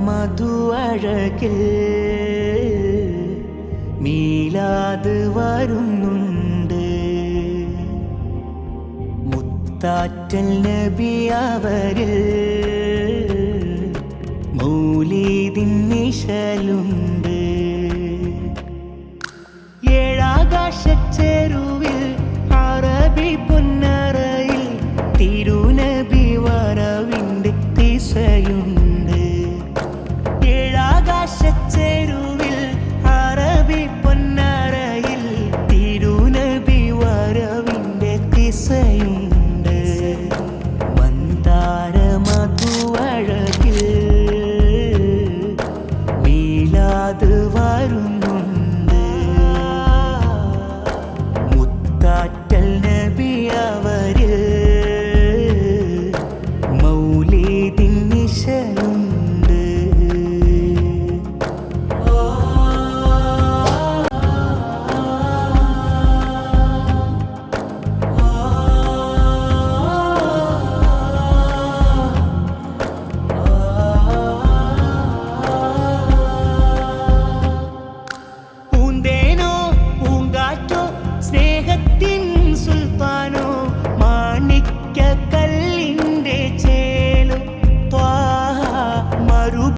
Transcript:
മധു അഴകിൽ മീലാത് വരുന്നുണ്ട്. മുത്താറ്റൽ നബി അവരിൽ മൗലീദിൻ നിശലുണ്ട്. ഏഴാകാശച്ചേരു കരുണയുണ്ട് മന്ദാര മധുവഴകിൽ